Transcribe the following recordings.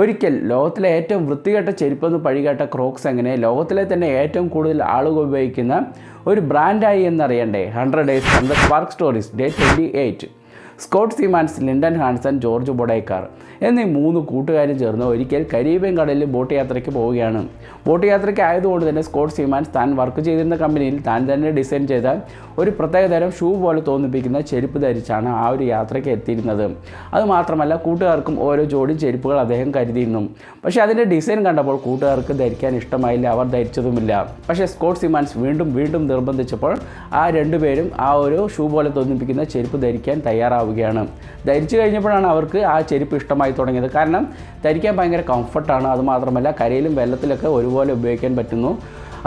ഒരിക്കൽ ലോകത്തിലെ ഏറ്റവും വൃത്തികെട്ട ചെരുപ്പെന്ന് പഴികേട്ട ക്രോക്സ് എങ്ങനെ ലോകത്തിലെ തന്നെ ഏറ്റവും കൂടുതൽ ആളുകൾ ഉപയോഗിക്കുന്ന ഒരു ബ്രാൻഡായി എന്നറിയണ്ടേ. Hundred days hundred spark stories day twenty eight Scott Seamans Lyndon Hanson George Boedecker എന്നീ മൂന്ന് കൂട്ടുകാരും ചേർന്ന് ഒരിക്കൽ കരീബിയൻ കടലിൽ ബോട്ട് യാത്രയ്ക്ക് പോവുകയാണ്. ബോട്ട് യാത്രയ്ക്ക് ആയതുകൊണ്ട് തന്നെ സ്കോട്ട് സീമാൻസ് താൻ വർക്ക് ചെയ്തിരുന്ന കമ്പനിയിൽ താൻ തന്നെ ഡിസൈൻ ചെയ്ത ഒരു പ്രത്യേകതരം ഷൂ പോലെ തോന്നിപ്പിക്കുന്ന ചെരുപ്പ് ധരിച്ചാണ് ആ ഒരു യാത്രയ്ക്ക് എത്തിയിരുന്നത്. അതുമാത്രമല്ല കൂട്ടുകാർക്കും ഓരോ ജോഡി ചെരുപ്പുകൾ അദ്ദേഹം കരുതിയിരുന്നു. പക്ഷേ അതിന്റെ ഡിസൈൻ കണ്ടപ്പോൾ കൂട്ടുകാർക്ക് ധരിക്കാൻ ഇഷ്ടമായില്ല അവർ ധരിച്ചതുമില്ല. പക്ഷേ സ്കോട്ട് സീമാൻസ് വീണ്ടും വീണ്ടും നിർബന്ധിച്ചപ്പോൾ ആ രണ്ടുപേരും ആ ഒരു ഷൂ പോലെ തോന്നിപ്പിക്കുന്ന ചെരുപ്പ് ധരിക്കാൻ തയ്യാറാവുകയാണ് ധരിച്ചു കഴിഞ്ഞപ്പോഴാണ് അവർക്ക് ആ ചെരുപ്പ് ഇഷ്ടമായി തുടങ്ങിയത്. കാരണം ധരിക്കാൻ ഭയങ്കര കംഫർട്ടാണ് അതുമാത്രമല്ല കരയിലും വെള്ളത്തിലൊക്കെ ഒരുപോലെ ഉപയോഗിക്കാൻ പറ്റുന്നു.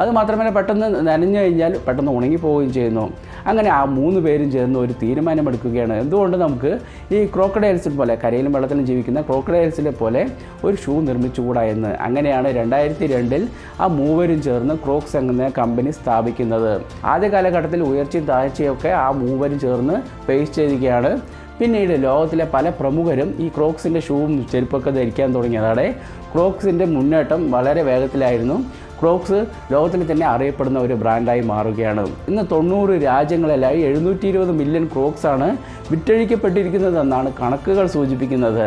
അതുമാത്രമല്ല പെട്ടെന്ന് നനഞ്ഞു കഴിഞ്ഞാൽ പെട്ടെന്ന് ഉണങ്ങിപ്പോവുകയും ചെയ്യുന്നു. അങ്ങനെ ആ മൂന്ന് പേരും ചേർന്ന് ഒരു തീരുമാനമെടുക്കുകയാണ്. എന്തുകൊണ്ട് നമുക്ക് ഈ ക്രോക്കഡൈൽസിൽ പോലെ കരയിലും വെള്ളത്തിലും ജീവിക്കുന്ന ക്രോക്കഡൈൽസിലെ പോലെ ഒരു ഷൂ നിർമ്മിച്ചുകൂടാ എന്ന്. അങ്ങനെയാണ് രണ്ടായിരത്തി രണ്ടിൽ ആ മൂവരും ചേർന്ന് ക്രോക്സ് എന്ന കമ്പനി സ്ഥാപിക്കുന്നത്. ആദ്യ കാലഘട്ടത്തിൽ ഉയർച്ചയും താഴ്ചയൊക്കെ ആ മൂവരും ചേർന്ന് ഫേസ് ചെയ്തിരിക്കുകയാണ്. പിന്നീട് ലോകത്തിലെ പല പ്രമുഖരും ഈ ക്രോക്സിന്റെ ഷൂവും ചെരുപ്പൊക്കെ ധരിക്കാൻ തുടങ്ങിയതോടെ ക്രോക്സിന്റെ മുന്നേറ്റം വളരെ വേഗത്തിലായിരുന്നു. ക്രോക്സ് ലോകത്തിന് തന്നെ അറിയപ്പെടുന്ന ഒരു ബ്രാൻഡായി മാറുകയാണ്. ഇന്ന് തൊണ്ണൂറ് രാജ്യങ്ങളിലായി എഴുന്നൂറ്റി ഇരുപത് മില്യൺ ക്രോക്സാണ് വിറ്റഴിക്കപ്പെട്ടിരിക്കുന്നതെന്നാണ് കണക്കുകൾ സൂചിപ്പിക്കുന്നത്.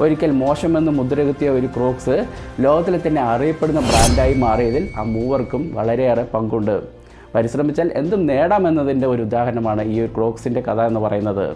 ഒരിക്കൽ മോശമെന്ന് മുദ്രകുത്തിയ ഒരു ക്രോക്സ് ലോകത്തിലെ തന്നെ അറിയപ്പെടുന്ന ബ്രാൻഡായി മാറിയതിൽ ആ മൂവർക്കും വളരെയേറെ പങ്കുണ്ട്. പരിശ്രമിച്ചാൽ എന്തും നേടാമെന്നതിന്റെ ഒരു ഉദാഹരണമാണ് ഈ ഒരു ക്രോക്സിന്റെ കഥ എന്ന് പറയുന്നത്.